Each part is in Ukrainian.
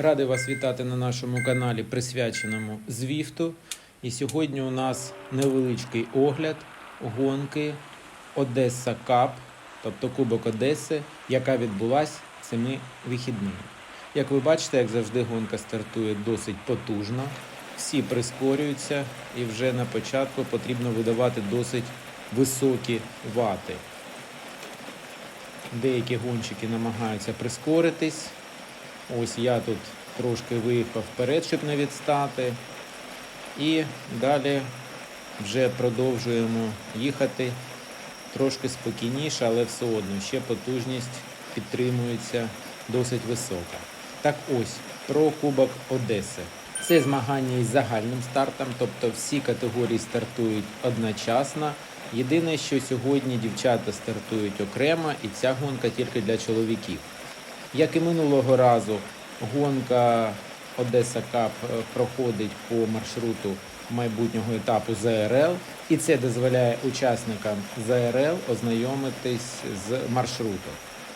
Радий вас вітати на нашому каналі, присвяченому Звіфту. І сьогодні у нас невеличкий огляд гонки Одеса Кап, тобто Кубок Одеси, яка відбулась цими вихідними. Як ви бачите, як завжди, гонка стартує досить потужно. Всі прискорюються, і вже на початку потрібно видавати досить високі вати. Деякі гонщики намагаються прискоритись. Ось я тут трошки виїхав вперед, щоб не відстати. І далі вже продовжуємо їхати трошки спокійніше, але все одно ще потужність підтримується досить висока. Так ось про Кубок Одеси. Це змагання із загальним стартом, тобто всі категорії стартують одночасно. Єдине, що сьогодні дівчата стартують окремо, і ця гонка тільки для чоловіків. Як і минулого разу, гонка Одеса Кап проходить по маршруту майбутнього етапу ЗРЛ, і це дозволяє учасникам ЗРЛ ознайомитись з маршрутом.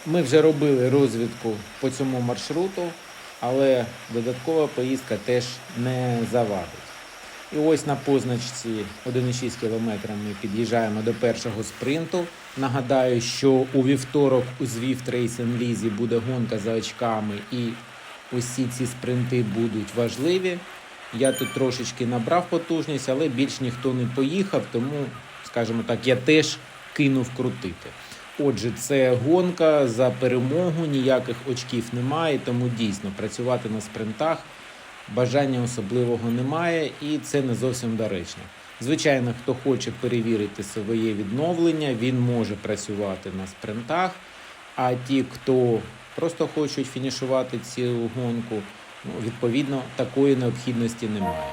Ми вже робили розвідку по цьому маршруту, але додаткова поїздка теж не завадить. І ось на позначці 1,6 км ми під'їжджаємо до першого спринту. Нагадаю, що у вівторок у Zwift Racing Лізі буде гонка за очками, і усі ці спринти будуть важливі. Я тут трошечки набрав потужність, але більш ніхто не поїхав, тому, скажімо так, я теж кинув крутити. Отже, це гонка за перемогу, ніяких очків немає, тому дійсно працювати на спринтах бажання особливого немає, і це не зовсім доречно. Звичайно, хто хоче перевірити своє відновлення, він може працювати на спринтах. А ті, хто просто хочуть фінішувати цю гонку, ну, відповідно, такої необхідності немає.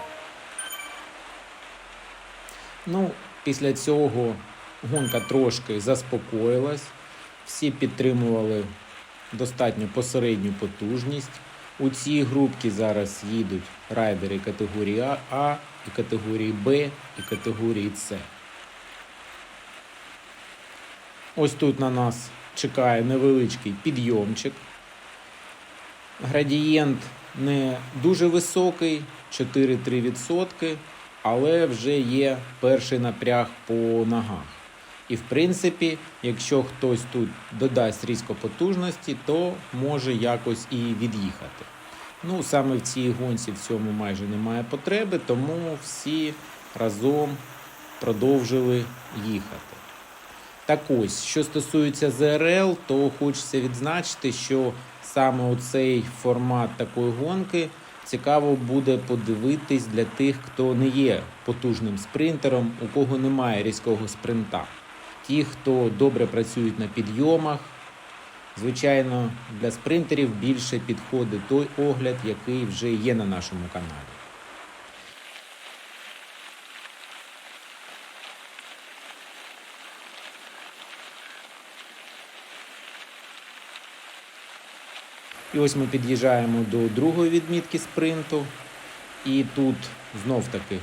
Ну, після цього гонка трошки заспокоїлась, всі підтримували достатньо посередню потужність. У цій групці зараз їдуть райдери категорії А, і категорії Б, і категорії С. Ось тут на нас чекає невеличкий підйомчик. Градієнт не дуже високий, 4-3%, але вже є перший напряг по ногах. І в принципі, якщо хтось тут додасть різко потужності, то може якось і від'їхати. Ну, саме в цій гонці в цьому майже немає потреби, тому всі разом продовжили їхати. Так ось, що стосується ЗРЛ, то хочеться відзначити, що саме оцей формат такої гонки цікаво буде подивитись для тих, хто не є потужним спринтером, у кого немає різкого спринта. Ті, хто добре працюють на підйомах. Звичайно, для спринтерів більше підходить той огляд, який вже є на нашому каналі. І ось ми під'їжджаємо до другої відмітки спринту. І тут знов таки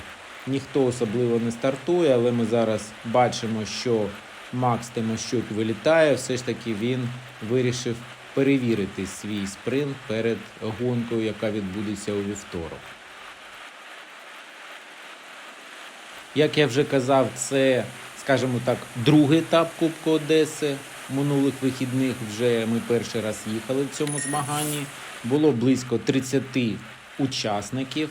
ніхто особливо не стартує, але ми зараз бачимо, що Макс Тимощук вилітає. Все ж таки він вирішив перевірити свій спринт перед гонкою, яка відбудеться у вівторок. Як я вже казав, це, скажімо так, другий етап Кубку Одеси. Минулих вихідних вже ми перший раз їхали в цьому змаганні. Було близько 30 учасників.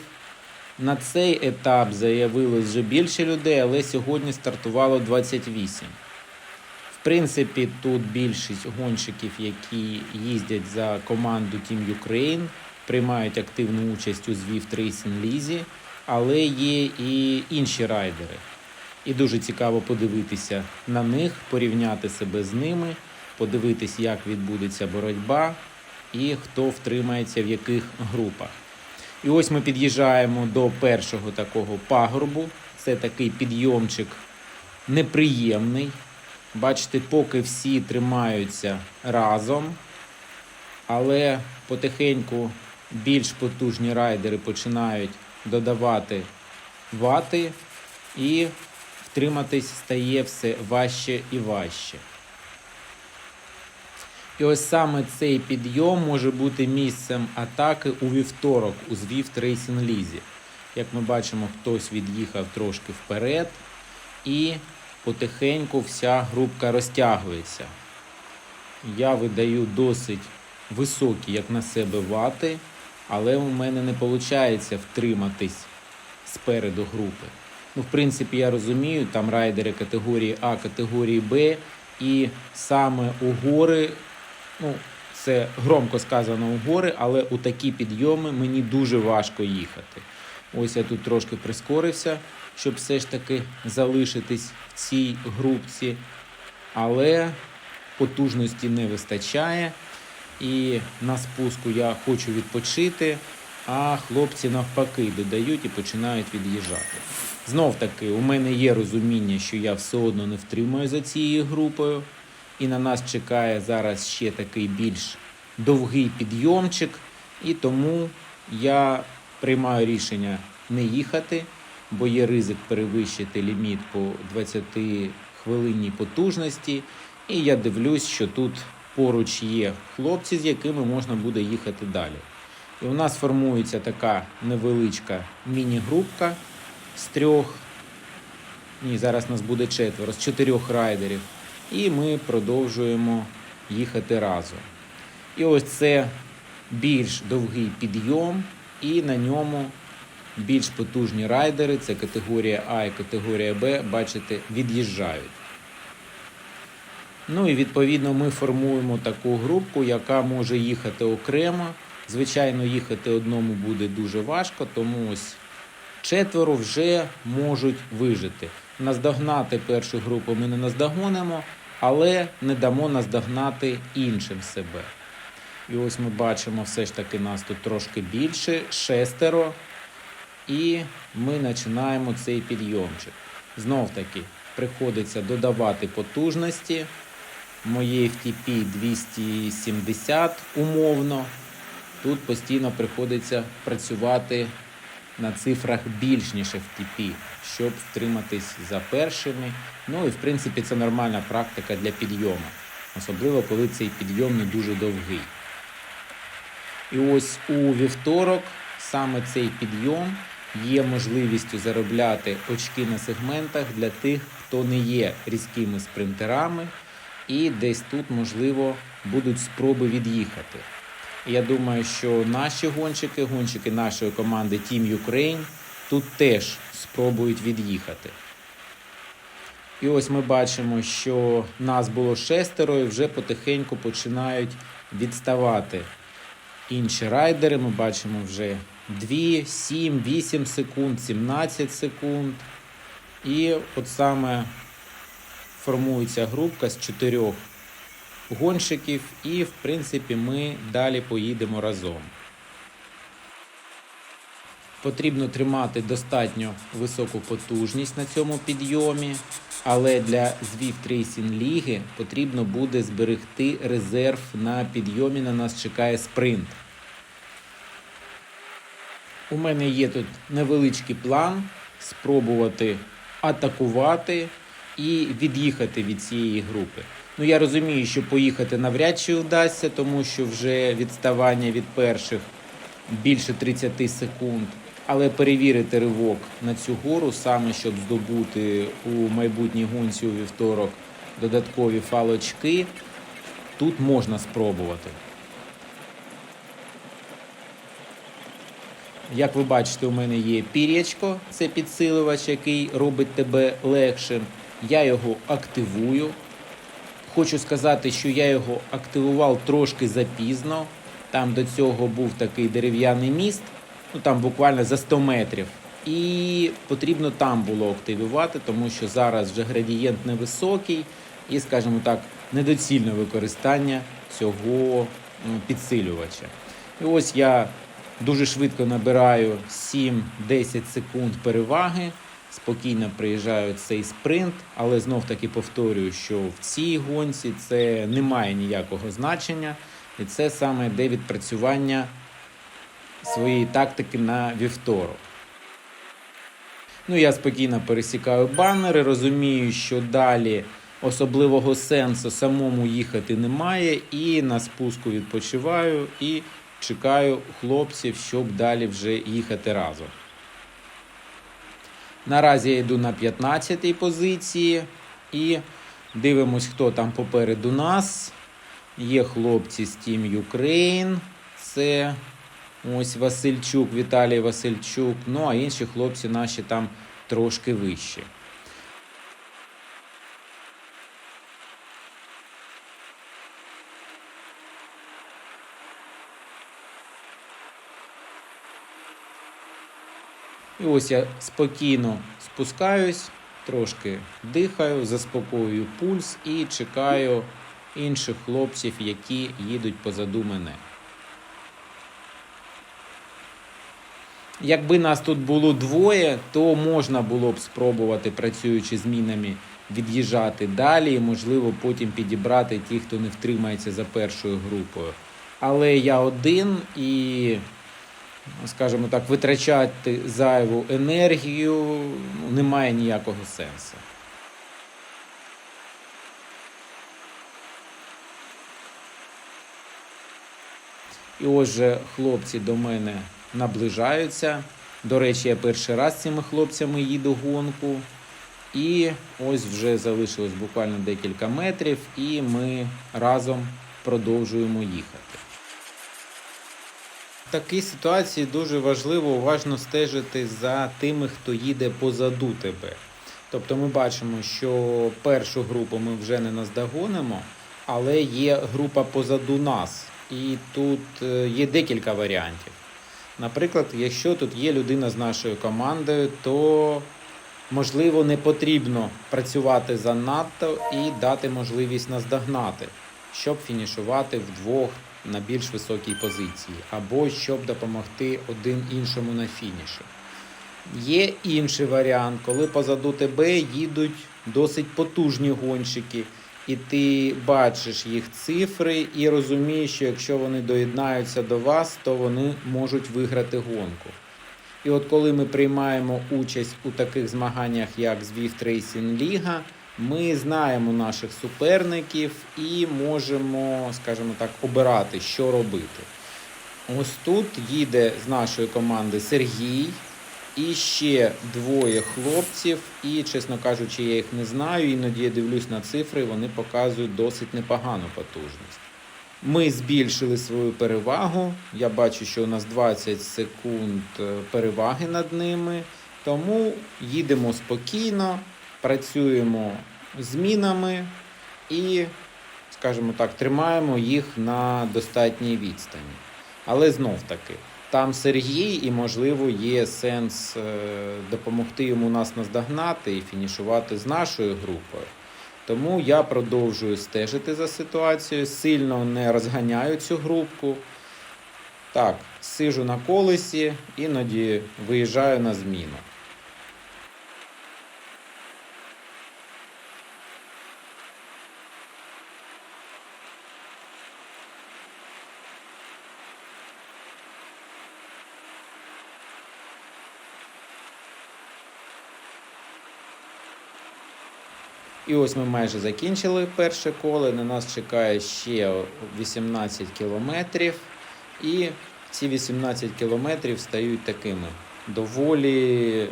На цей етап заявилось вже більше людей, але сьогодні стартувало 28. Принципі, тут більшість гонщиків, які їздять за команду Team Ukraine, приймають активну участь у Zwift Racing Лізі, але є і інші райдери. І дуже цікаво подивитися на них, порівняти себе з ними, подивитись, як відбудеться боротьба і хто втримається в яких групах. І ось ми під'їжджаємо до першого такого пагорбу. Це такий підйомчик неприємний. Бачите, поки всі тримаються разом, але потихеньку більш потужні райдери починають додавати вати, і втриматись стає все важче і важче. І ось саме цей підйом може бути місцем атаки у вівторок у Zwift Racing Лізі. Як ми бачимо, хтось від'їхав трошки вперед, і потихеньку вся групка розтягується. Я видаю досить високі, як на себе, вати, але у мене не виходить втриматись спереду групи. Ну, в принципі, я розумію, там райдери категорії А, категорії Б, і саме у гори, ну, це громко сказано у гори, але у такі підйоми мені дуже важко їхати. Ось я тут трошки прискорився, щоб все ж таки залишитись в цій групці, але потужності не вистачає. І на спуску я хочу відпочити, а хлопці навпаки додають і починають від'їжджати. Знов таки, у мене є розуміння, що я все одно не втримаю за цією групою, і на нас чекає зараз ще такий більш довгий підйомчик, і тому я приймаю рішення не їхати, бо є ризик перевищити ліміт по 20 хвилинній потужності. І я дивлюсь, що тут поруч є хлопці, з якими можна буде їхати далі. І у нас формується така невеличка міні-групка з трьох, ні, зараз нас буде четверо, з чотирьох райдерів. І ми продовжуємо їхати разом. І ось це більш довгий підйом, і на ньому більш потужні райдери, це категорія А і категорія Б, бачите, від'їжджають. Ну і відповідно ми формуємо таку групку, яка може їхати окремо. Звичайно, їхати одному буде дуже важко, тому ось четверо вже можуть вижити. Наздогнати першу групу ми не наздогонимо, але не дамо наздогнати іншим себе. І ось ми бачимо, все ж таки нас тут трошки більше, шестеро. І ми починаємо цей підйомчик. Знов таки приходиться додавати потужності. Моє FTP 270 умовно. Тут постійно приходиться працювати на цифрах більш ніж FTP, щоб втриматись за першими. Ну і в принципі це нормальна практика для підйому, особливо коли цей підйом не дуже довгий. І ось у вівторок саме цей підйом є можливістю заробляти очки на сегментах для тих, хто не є різкими спринтерами, і десь тут, можливо, будуть спроби від'їхати. Я думаю, що наші гонщики, гонщики нашої команди Team Ukraine, тут теж спробують від'їхати. І ось ми бачимо, що нас було шестеро і вже потихеньку починають відставати інші райдери. Ми бачимо вже 2, 7, 8 секунд, 17 секунд. І от саме формується групка з чотирьох гонщиків, і, в принципі, ми далі поїдемо разом. Потрібно тримати достатньо високу потужність на цьому підйомі, але для Zwift Racing Ліги потрібно буде зберегти резерв на підйомі. На нас чекає спринт. У мене є тут невеличкий план спробувати атакувати і від'їхати від цієї групи. Ну я розумію, що поїхати навряд чи вдасться, тому що вже відставання від перших більше 30 секунд. Але перевірити ривок на цю гору, саме щоб здобути у майбутній гонці у вівторок додаткові фалочки, тут можна спробувати. Як ви бачите, у мене є пір'ячко, це підсилювач, який робить тебе легшим. Я його активую. Хочу сказати, що я його активував трошки запізно. Там до цього був такий дерев'яний міст, ну там буквально за 100 метрів. І потрібно там було активувати, тому що зараз вже градієнт невисокий і, скажімо так, недоцільне використання цього підсилювача. І ось я дуже швидко набираю 7-10 секунд переваги. Спокійно приїжджаю цей спринт, але знов таки повторюю, що в цій гонці це не має ніякого значення, і це саме йде відпрацювання своєї тактики на вівторок. Ну, я спокійно пересікаю банери, розумію, що далі особливого сенсу самому їхати немає. І на спуску відпочиваю і чекаю хлопців, щоб далі вже їхати разом. Наразі я йду на 15-й позиції і дивимось, хто там попереду нас. Є хлопці з Team Ukraine. Це ось Васильчук, Віталій Васильчук. Ну а інші хлопці наші там трошки вищі. І ось я спокійно спускаюсь, трошки дихаю, заспокоюю пульс і чекаю інших хлопців, які їдуть позаду мене. Якби нас тут було двоє, то можна було б спробувати, працюючи з мінами, від'їжджати далі, і, можливо, потім підібрати ті, хто не втримається за першою групою. Але я один і, скажімо так, витрачати зайву енергію ну, немає ніякого сенсу. І ось же хлопці до мене наближаються. До речі, я перший раз з цими хлопцями їду гонку. І ось вже залишилось буквально декілька метрів, і ми разом продовжуємо їхати. В такій ситуації дуже важливо уважно стежити за тими, хто їде позаду тебе. Тобто ми бачимо, що першу групу ми вже не наздогонимо, але є група позаду нас. І тут е, є декілька варіантів. Наприклад, якщо тут є людина з нашою командою, то можливо не потрібно працювати занадто і дати можливість наздогнати, щоб фінішувати вдвох на більш високій позиції, або щоб допомогти один іншому на фініші. Є інший варіант, коли позаду тебе їдуть досить потужні гонщики, і ти бачиш їх цифри і розумієш, що якщо вони доєднаються до вас, то вони можуть виграти гонку. І от коли ми приймаємо участь у таких змаганнях, як Zwift Racing Liga, ми знаємо наших суперників і можемо, скажімо так, обирати, що робити. Ось тут їде з нашої команди Сергій і ще двоє хлопців. І, чесно кажучи, я їх не знаю. Іноді я дивлюсь на цифри, вони показують досить непогану потужність. Ми збільшили свою перевагу. Я бачу, що у нас 20 секунд е, переваги над ними. Тому їдемо спокійно, працюємо змінами і, скажімо так, тримаємо їх на достатній відстані. Але знов таки, там Сергій, і, можливо, є сенс е, допомогти йому нас наздогнати і фінішувати з нашою групою. Тому я продовжую стежити за ситуацією, сильно не розганяю цю групку. Так, сижу на колесі, іноді виїжджаю на зміну. І ось ми майже закінчили перше коло. На нас чекає ще 18 кілометрів. І ці 18 кілометрів стають такими доволі е,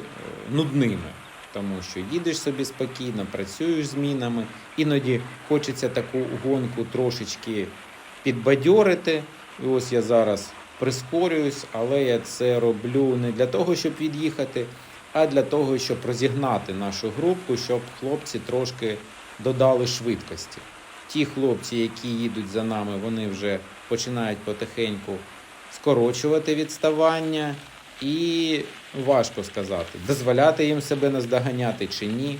нудними. Тому що їдеш собі спокійно, працюєш змінами. Іноді хочеться таку гонку трошечки підбадьорити. І ось я зараз прискорююсь, але я це роблю не для того, щоб від'їхати, а для того, щоб розігнати нашу групу, щоб хлопці трошки додали швидкості. Ті хлопці, які їдуть за нами, вони вже починають потихеньку скорочувати відставання, і важко сказати, дозволяти їм себе наздоганяти чи ні.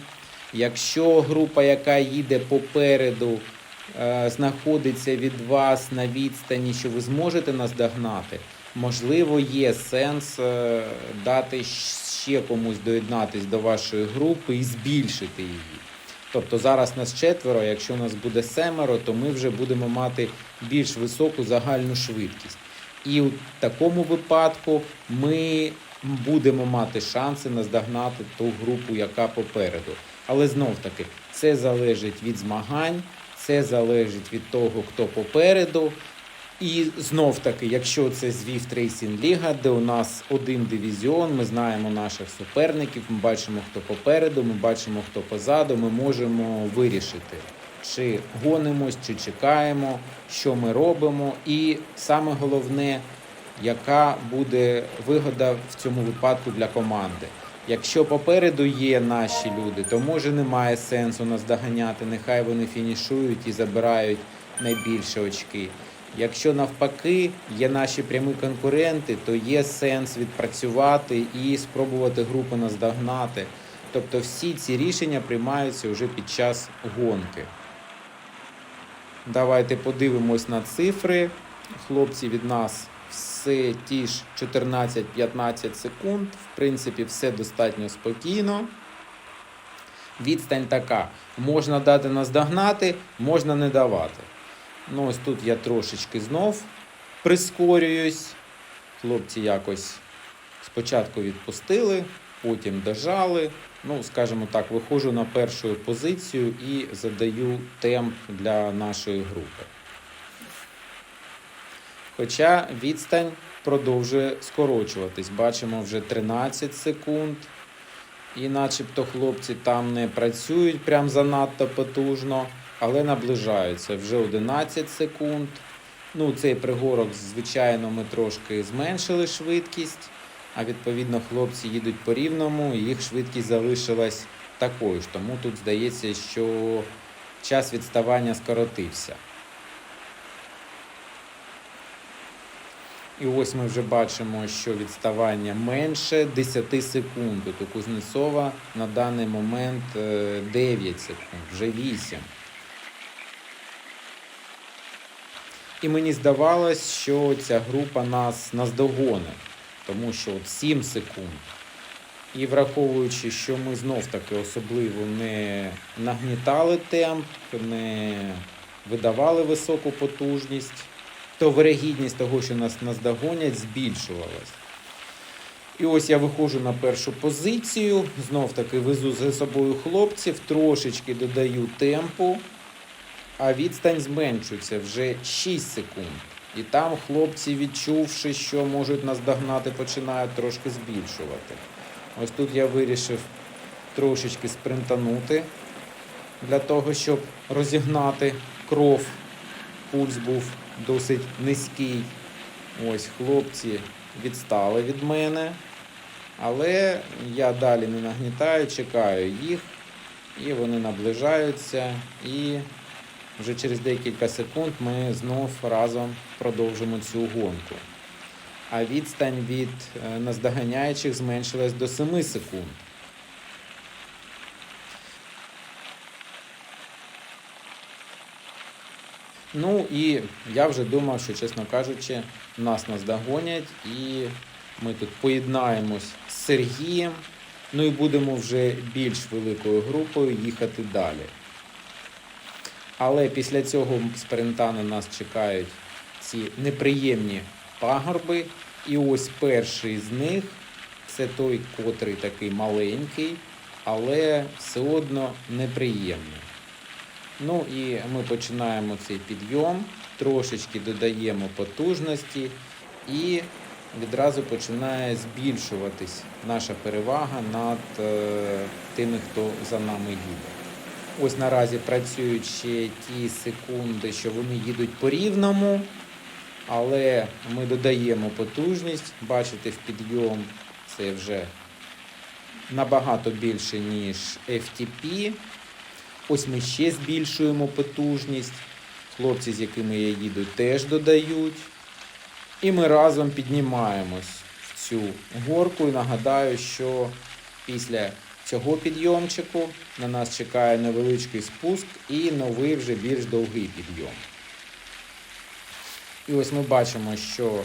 Якщо група, яка їде попереду, е, знаходиться від вас на відстані, що ви зможете наздогнати, можливо, є сенс е, дати ще комусь доєднатись до вашої групи і збільшити її. Тобто зараз нас четверо, якщо нас буде семеро, то ми вже будемо мати більш високу загальну швидкість. І у такому випадку ми будемо мати шанси наздогнати ту групу, яка попереду. Але знов таки, Це залежить від змагань, це залежить від того, хто попереду. І знов таки, якщо це Zwift Racing Ліга, де у нас один дивізіон, ми знаємо наших суперників, ми бачимо, хто попереду, ми бачимо, хто позаду, ми можемо вирішити, чи гонимось, чи чекаємо, що ми робимо. І саме головне, яка буде вигода в цьому випадку для команди. Якщо попереду є наші люди, то може немає сенсу нас доганяти. Нехай вони фінішують і забирають найбільше очки. Якщо навпаки є наші прямі конкуренти, то є сенс відпрацювати і спробувати групу наздогнати. Тобто всі ці рішення приймаються вже під час гонки. Давайте подивимось на цифри. Хлопці від нас все ті ж 14-15 секунд. В принципі, все достатньо спокійно. Відстань така. Можна дати наздогнати, можна не давати. Ну, ось тут я трошечки знов прискорююсь. Хлопці якось спочатку відпустили, потім дожали. Ну, скажімо так, виходжу на першу позицію і задаю темп для нашої групи. Хоча відстань продовжує скорочуватись. Бачимо вже 13 секунд. І начебто хлопці там не працюють прям занадто потужно, але наближаються вже 11 секунд. Ну, цей пригорок, звичайно, ми трошки зменшили швидкість, а відповідно хлопці їдуть по рівному, і їх швидкість залишилась такою ж. Тому тут здається, що час відставання скоротився. І ось ми вже бачимо, що відставання менше 10 секунд. От у Кузнецова на даний момент е, 9 секунд, вже 8. І мені здавалось, що ця група нас наздогонить, тому що от 7 секунд. І враховуючи, що ми знов таки особливо не нагнітали темп, не видавали високу потужність, то вирогідність того, що нас наздогонять, збільшувалась. І ось я виходжу на першу позицію, знов таки везу за собою хлопців, трошечки додаю темпу, а відстань зменшується вже 6 секунд. І там хлопці, відчувши, що можуть нас догнати, починають трошки збільшувати. Ось тут я вирішив трошечки спринтанути для того, щоб розігнати кров. Пульс був досить низький. Ось хлопці відстали від мене. Але я далі не нагнітаю, чекаю їх, і вони наближаються. І вже через декілька секунд ми знов разом продовжимо цю гонку. А відстань від е, наздоганяючих зменшилась до 7 секунд. Ну і я вже думав, що, чесно кажучи, нас наздогонять, і ми тут поєднаємось з Сергієм. Ну і будемо вже більш великою групою їхати далі. Але після цього спринта на нас чекають ці неприємні пагорби. І ось перший з них це той, котрий такий маленький, але все одно неприємний. Ну і ми починаємо цей підйом, трошечки додаємо потужності і відразу починає збільшуватись наша перевага над е, тими, хто за нами їде. Ось наразі працюють ще ті секунди, що вони їдуть по рівному, але ми додаємо потужність. Бачите, в підйом це вже набагато більше, ніж FTP. Ось ми ще збільшуємо потужність. Хлопці, з якими я їду, теж додають. І ми разом піднімаємось в цю горку. І нагадаю, що після цього підйомчику на нас чекає невеличкий спуск і новий вже більш довгий підйом. І ось ми бачимо, що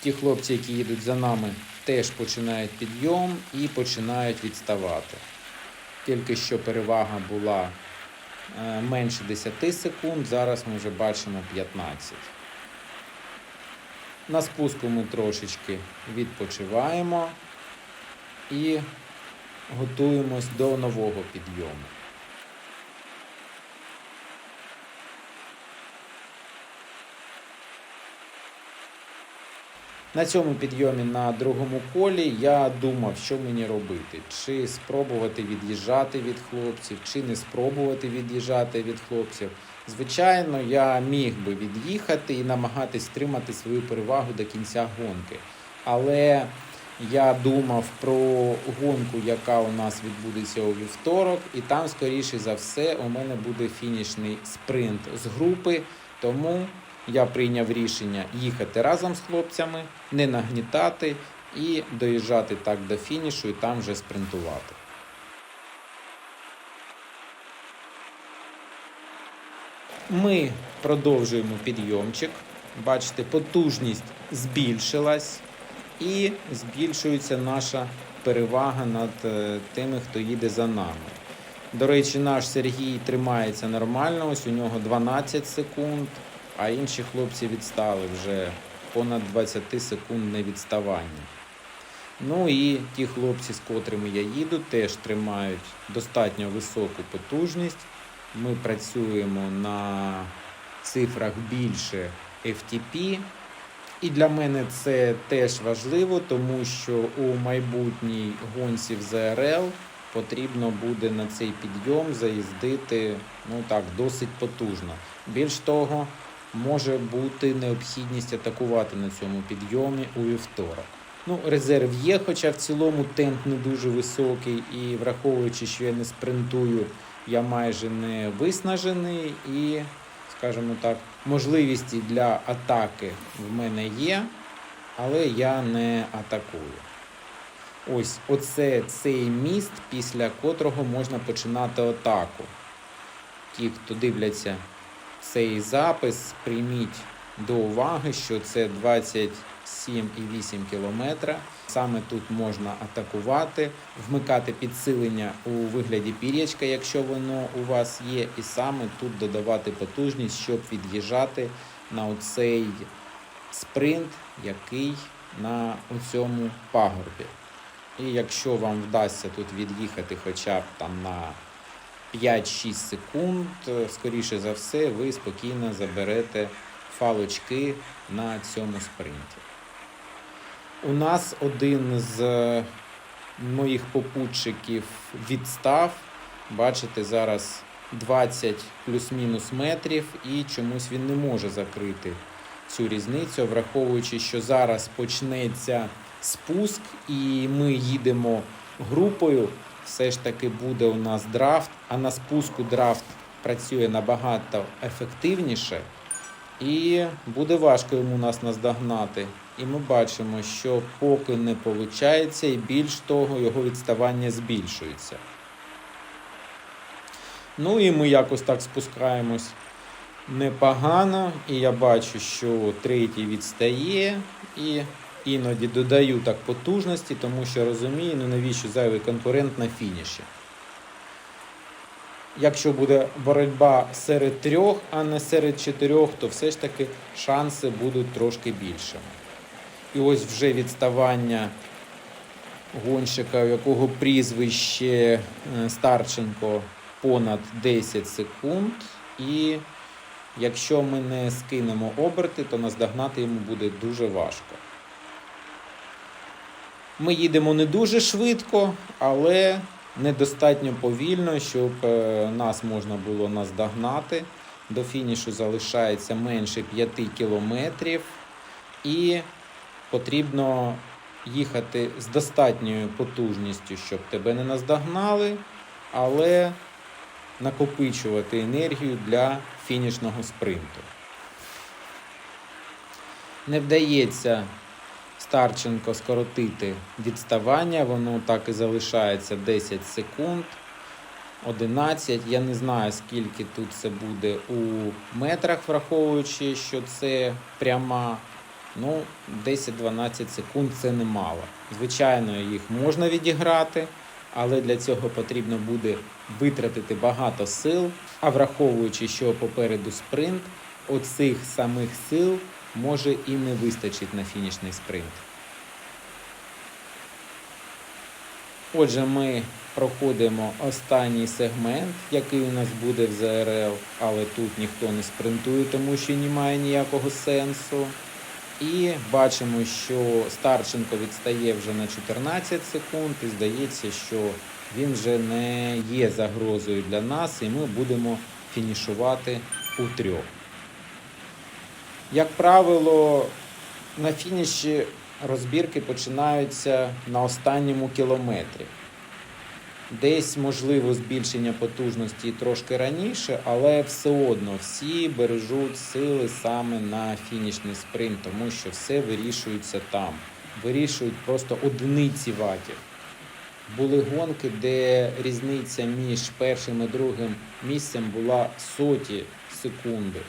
ті хлопці, які їдуть за нами, теж починають підйом і починають відставати. Тільки що перевага була е, менше 10 секунд, зараз ми вже бачимо 15. На спуску ми трошечки відпочиваємо і готуємось до нового підйому. На цьому підйомі на другому колі я думав, що мені робити. Чи спробувати від'їжджати від хлопців, чи не спробувати від'їжджати від хлопців. Звичайно, я міг би від'їхати і намагатись тримати свою перевагу до кінця гонки. Але я думав про гонку, яка у нас відбудеться у вівторок, і там, скоріше за все, у мене буде фінішний спринт з групи. Тому я прийняв рішення їхати разом з хлопцями, не нагнітати і доїжджати так до фінішу і там вже спринтувати. Ми продовжуємо підйомчик. Бачите, потужність збільшилась і збільшується наша перевага над е, тими, хто їде за нами. До речі, наш Сергій тримається нормально, ось у нього 12 секунд, а інші хлопці відстали вже понад 20 секундне відставання. Ну і ті хлопці, з котрими я їду, теж тримають достатньо високу потужність. Ми працюємо на цифрах більше FTP. І для мене це теж важливо, тому що у майбутній гонці в ЗРЛ потрібно буде на цей підйом заїздити ну так, досить потужно. Більш того, може бути необхідність атакувати на цьому підйомі у вівторок. Ну, резерв є, хоча в цілому темп не дуже високий, і враховуючи, що я не спринтую, я майже не виснажений і, скажімо так, можливості для атаки в мене є, але я не атакую. Ось оце цей міст, після котрого можна починати атаку. Ті, хто дивляться цей запис, прийміть до уваги, що це 27,8 кілометра. Саме тут можна атакувати, вмикати підсилення у вигляді пір'ячка, якщо воно у вас є, і саме тут додавати потужність, щоб від'їжджати на оцей спринт, який на цьому пагорбі. І якщо вам вдасться тут від'їхати хоча б там на 5-6 секунд, скоріше за все, ви спокійно заберете фалочки на цьому спринті. У нас один з моїх попутчиків відстав. Бачите, зараз 20 плюс-мінус метрів, і чомусь він не може закрити цю різницю, враховуючи, що зараз почнеться спуск, і ми їдемо групою. Все ж таки буде у нас драфт, а на спуску драфт працює набагато ефективніше. І буде важко йому нас наздогнати. І ми бачимо, що поки не виходить, і більш того, його відставання збільшується. Ну і ми якось так спускаємось непогано. І я бачу, що третій відстає. І іноді додаю так потужності, тому що розумію, ну навіщо зайвий конкурент на фініші. Якщо буде боротьба серед трьох, а не серед чотирьох, то все ж таки шанси будуть трошки більшими. І ось вже відставання гонщика, у якого прізвище е, Старченко понад 10 секунд. І якщо ми не скинемо оберти, то наздогнати йому буде дуже важко. Ми їдемо не дуже швидко, але недостатньо повільно, щоб е, нас можна було наздогнати. До фінішу залишається менше 5 кілометрів, і потрібно їхати з достатньою потужністю, щоб тебе не наздогнали, але накопичувати енергію для фінішного спринту. Не вдається Старченко скоротити відставання, воно так і залишається 10 секунд. 11. Я не знаю, скільки тут це буде у метрах, враховуючи, що це пряма. Ну, 10-12 секунд це немало. Звичайно, їх можна відіграти, але для цього потрібно буде витратити багато сил. А враховуючи, що попереду спринт, оцих самих сил може і не вистачить на фінішний спринт. Отже, ми проходимо останній сегмент, який у нас буде в ЗРЛ, але тут ніхто не спринтує, тому що немає ніякого сенсу. І бачимо, що Старченко відстає вже на 14 секунд, і здається, що він вже не є загрозою для нас, і ми будемо фінішувати у трьох. Як правило, на фініші розбірки починаються на останньому кілометрі. Десь можливо збільшення потужності трошки раніше, але все одно всі бережуть сили саме на фінішний спринт, тому що все вирішується там. Вирішують просто одиниці ватів. Були гонки, де різниця між першим і другим місцем була соті секунди.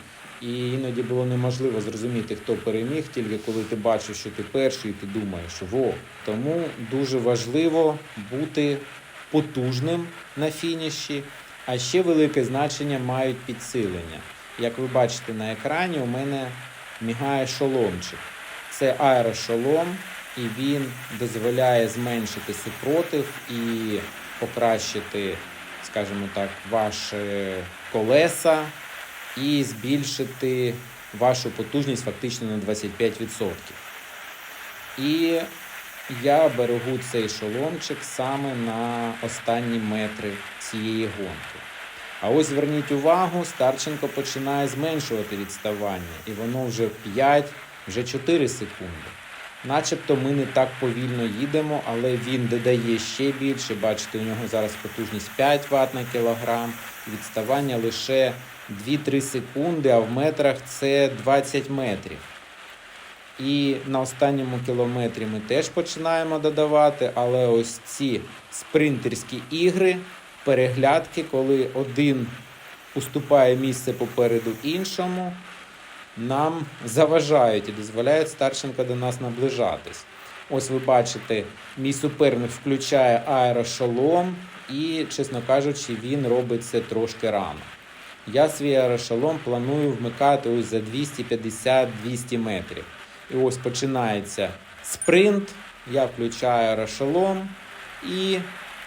І іноді було неможливо зрозуміти, хто переміг, тільки коли ти бачиш, що ти перший, і ти думаєш, во. Тому дуже важливо бути потужним на фініші, а ще велике значення мають підсилення. Як ви бачите на екрані, у мене мігає шоломчик. Це аерошолом, і він дозволяє зменшити супротив і покращити, скажімо так, ваші колеса і збільшити вашу потужність фактично на 25%. І я берегу цей шоломчик саме на останні метри цієї гонки. А ось зверніть увагу, Старченко починає зменшувати відставання, і воно вже 5, вже 4 секунди. Начебто ми не так повільно їдемо, але він додає ще більше. Бачите, у нього зараз потужність 5 Вт на кілограм, відставання лише 2-3 секунди, а в метрах це 20 метрів. І на останньому кілометрі ми теж починаємо додавати, але ось ці спринтерські ігри, переглядки, коли один уступає місце попереду іншому, нам заважають і дозволяють Старченко до нас наближатись. Ось ви бачите, мій суперник включає аерошолом, і, чесно кажучи, він робить це трошки рано. Я свій аерошолом планую вмикати ось за 250-200 метрів. І ось починається спринт. Я включаю аерошолом і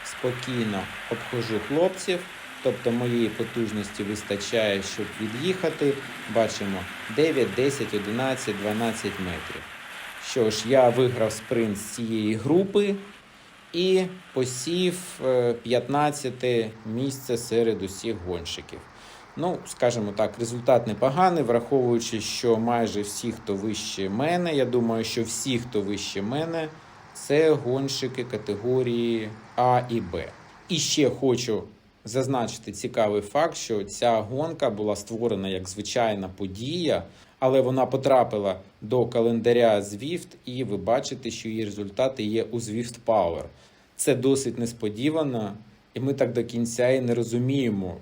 спокійно обхожу хлопців. Тобто моєї потужності вистачає, щоб від'їхати. Бачимо 9, 10, 11, 12 метрів. Що ж, я виграв спринт з цієї групи і посів е, 15 місце серед усіх гонщиків. Ну, скажімо так, результат непоганий, враховуючи, що майже всі, хто вище мене, я думаю, що всі, хто вище мене, це гонщики категорії А і Б. І ще хочу зазначити цікавий факт, що ця гонка була створена як звичайна подія, але вона потрапила до календаря Zwift, і ви бачите, що її результати є у Zwift Power. Це досить несподівано, і ми так до кінця і не розуміємо,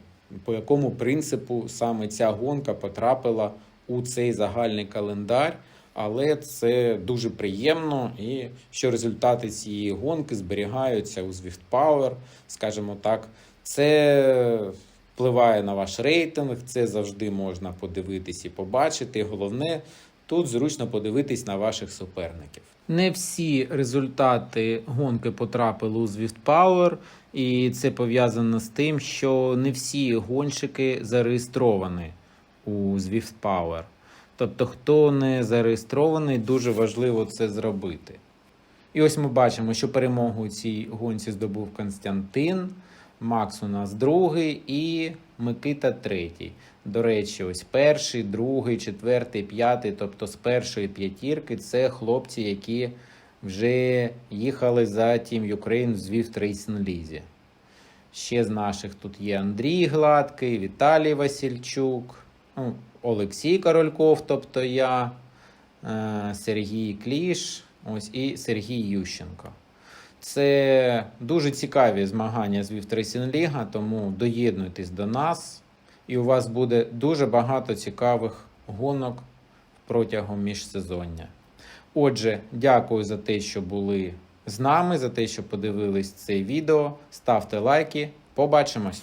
по якому принципу саме ця гонка потрапила у цей загальний календар. Але це дуже приємно, і що результати цієї гонки зберігаються у Zwift Power, скажімо так, це впливає на ваш рейтинг, це завжди можна подивитись і побачити. Головне, тут зручно подивитись на ваших суперників. Не всі результати гонки потрапили у Zwift Power, і це пов'язано з тим, що не всі гонщики зареєстровані у Zwift Power. Тобто, хто не зареєстрований, дуже важливо це зробити. І ось ми бачимо, що перемогу у цій гонці здобув Константин, Макс у нас другий і Микита третій. До речі, ось перший, другий, четвертий, п'ятий, тобто з першої п'ятірки, це хлопці, які вже їхали за Team Ukraine в Zwift Racing Лізі. Ще з наших тут є Андрій Гладкий, Віталій Васильчук, ну, Олексій Корольков, тобто я, е, Сергій Кліш, ось і Сергій Ющенко. Це дуже цікаві змагання з Racing League, тому доєднуйтесь до нас, і у вас буде дуже багато цікавих гонок протягом міжсезоння. Отже, дякую за те, що були з нами, за те, що подивились це відео. Ставте лайки. Побачимось!